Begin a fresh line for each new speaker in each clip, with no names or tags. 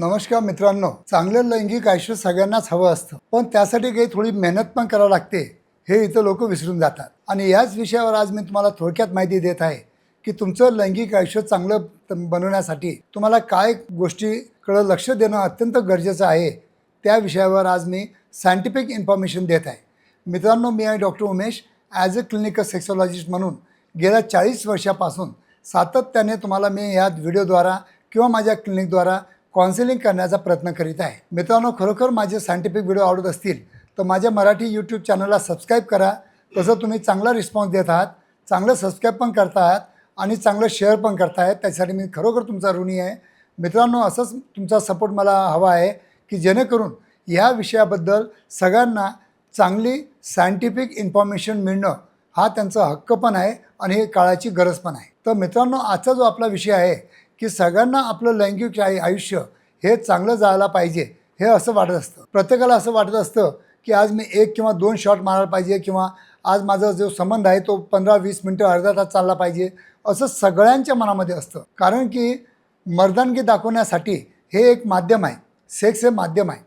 नमस्कार मित्रांनो चांगलं लैंगिक आयुष्य सगळ्यांनाच हवं असतं. पण त्यासाठी काही थोडी मेहनत पण करावं लागते हे इथं लोक विसरून जातात. आणि याच विषयावर आज मी तुम्हाला थोडक्यात माहिती देत आहे की तुमचं लैंगिक आयुष्य चांगलं बनवण्यासाठी तुम्हाला काय गोष्टीकडं लक्ष देणं अत्यंत गरजेचं आहे त्या विषयावर आज मी सायंटिफिक इन्फॉर्मेशन देत आहे. मित्रांनो मी आहे doctor Umesh as a clinical sexologist म्हणून गेल्या चाळीस वर्षापासून सातत्याने तुम्हाला मी या व्हिडिओद्वारा किंवा माझ्या क्लिनिकद्वारा काउन्सिलिंग करण्याचा प्रयत्न करीत आहे. मित्रांनो खरोखर माझे सायंटिफिक व्हिडिओ आवडत असतील तर माझ्या मराठी यूट्यूब चॅनलला सबस्क्राईब करा. तसं तुम्ही चांगला रिस्पॉन्स देत आहात चांगलं सबस्क्राईब पण करता आहात आणि चांगलं शेअर पण करतायत त्यासाठी मी खरोखर तुमचा ऋणी आहे. मित्रांनो असंच तुमचा सपोर्ट मला हवा आहे की जेणेकरून ह्या विषयाबद्दल सगळ्यांना चांगली सायंटिफिक इन्फॉर्मेशन मिळणं हा त्यांचा हक्क पण आहे आणि हे काळाची गरज पण आहे. तर मित्रांनो आजचा जो आपला विषय आहे की सगळ्यांना आपलं लैंगिक आयुष्य हे चांगलं जायला पाहिजे हे असं वाटत असतं. प्रत्येकाला असं वाटत असतं की आज मी एक किंवा दोन शॉट मारायला पाहिजे किंवा आज माझा जो संबंध आहे तो पंधरा वीस मिनटं अर्धा तास चालला पाहिजे असं सगळ्यांच्या मनामध्ये असतं. कारण की मर्दानगी दाखवण्यासाठी हे एक माध्यम आहे सेक्स हे माध्यम आहे.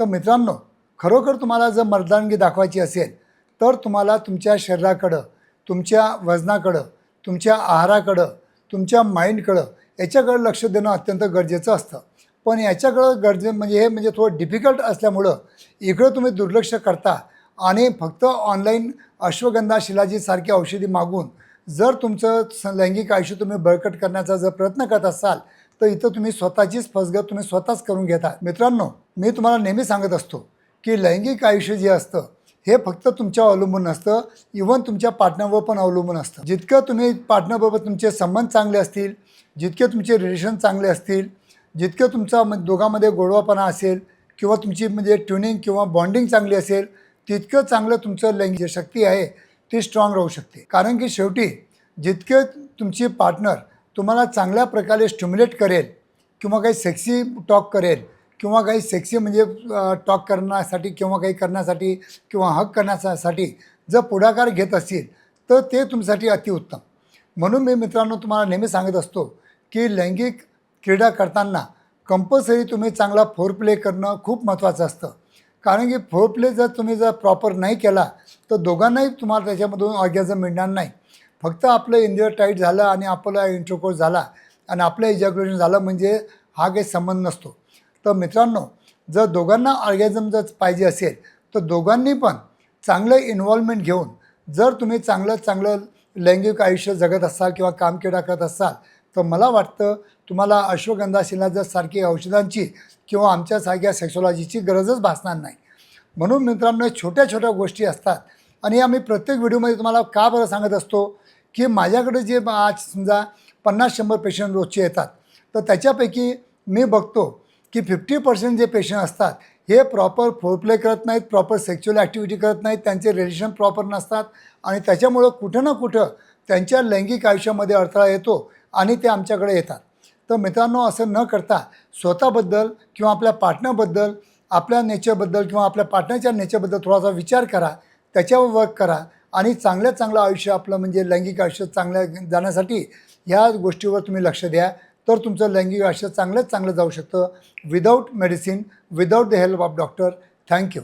तर मित्रांनो खरोखर तुम्हाला जर मर्दानगी दाखवायची असेल तर तुम्हाला तुमच्या शरीराकडं तुमच्या वजनाकडं तुमच्या आहाराकडं तुमच्या माइंडकडं याच्याकडं लक्ष देणं अत्यंत गरजेचं असतं. पण याच्याकडं गरजे म्हणजे हे म्हणजे थोडं डिफिकल्ट असल्यामुळं इकडं तुम्ही दुर्लक्ष करता आणि फक्त ऑनलाईन अश्वगंधा शिलाजीसारखी औषधी मागून जर तुमचं लैंगिक आयुष्य तुम्ही बळकट करण्याचा जर प्रयत्न करत असाल तर इथं तुम्ही स्वतःचीच फसगत तुम्ही स्वतःच करून घेता. मित्रांनो मी तुम्हाला नेहमी सांगत असतो की लैंगिक आयुष्य जे असतं हे फक्त तुमच्यावर अवलंबून नसतं. इवन तुमच्या पार्टनरवर पण अवलंबून असतं. जितकं तुम्ही पार्टनरबरोबर तुमचे संबंध चांगले असतील जितके तुमचे रिलेशन चांगले असतील जितकं तुमचा म्हणजे दोघांमध्ये गोडवापणा असेल किंवा तुमची म्हणजे ट्युनिंग किंवा बॉन्डिंग चांगली असेल तितकं चांगलं तुमचं लैंगिक शक्ती आहे ती स्ट्रॉंग राहू शकते. कारण की शेवटी जितके तुमची पार्टनर तुम्हाला चांगल्या प्रकारे स्टिम्युलेट करेल किंवा काही सेक्सी टॉक करेल किंवा काही सेक्सी म्हणजे टॉक करण्यासाठी किंवा काही करण्यासाठी किंवा हक करण्यासाठी जर पुढाकार घेत असतील तर ते तुमच्यासाठी अतिउत्तम. म्हणून मी मित्रांनो तुम्हाला नेहमी सांगत असतो की लैंगिक क्रीडा करताना कंपल्सरी तुम्ही चांगला फोर प्ले करणं खूप महत्त्वाचं असतं. कारण की फोर प्ले जर तुम्ही जर प्रॉपर नाही केला तर दोघांनाही तुम्हाला त्याच्यामधून ऑर्गॅझम मिळणार नाही. फक्त आपलं इंडिया टाईट झालं आणि आपला इंट्रोकोर्स झाला आणि आपलं इजॅक्युलेशन झालं म्हणजे हा काही संबंध नसतो. तर मित्रांनो जर दोघांना ऑर्गॅझम जर पाहिजे असेल तर दोघांनी पण चांगलं इन्व्हॉल्वमेंट घेऊन जर तुम्ही चांगलं चांगलं लैंगिक आयुष्य जगत असाल किंवा कामकिडा करत असाल तर मला वाटतं तुम्हाला अश्वगंधा शिलाजत सारखी औषधांची किंवा आमच्यासारख्या सेक्सॉलॉजीची गरजच भासणार नाही. म्हणून मित्रांनो छोट्या छोट्या गोष्टी असतात. आणि आम्ही प्रत्येक व्हिडिओमध्ये तुम्हाला का बरं सांगत असतो की माझ्याकडे जे आज समजा पन्नास शंभर पेशंट रोजचे येतात तर त्याच्यापैकी मी बघतो की फिफ्टी पर्सेंट जे पेशंट असतात हे प्रॉपर फोरप्ले करत नाहीत प्रॉपर सेक्च्युअल ॲक्टिव्हिटी करत नाहीत त्यांचे रिलेशन प्रॉपर नसतात आणि त्याच्यामुळं कुठं ना कुठं त्यांच्या लैंगिक आयुष्यामध्ये अडथळा येतो आणि ते आमच्याकडे येतात. तर मित्रांनो असं न करता स्वतःबद्दल किंवा आपल्या पार्टनरबद्दल आपल्या नेचरबद्दल किंवा आपल्या पार्टनरच्या नेचरबद्दल थोडासा विचार करा त्याच्यावर वर्क करा आणि चांगल्यात चांगलं आयुष्य आपलं म्हणजे लैंगिक आयुष्य चांगल्या जाण्यासाठी ह्या गोष्टीवर तुम्ही लक्ष द्या. तर तुमचं लैंगिक आयुष्य चांगलंच चांगलं जाऊ शकतं. Without medicine without the help of doctor thank you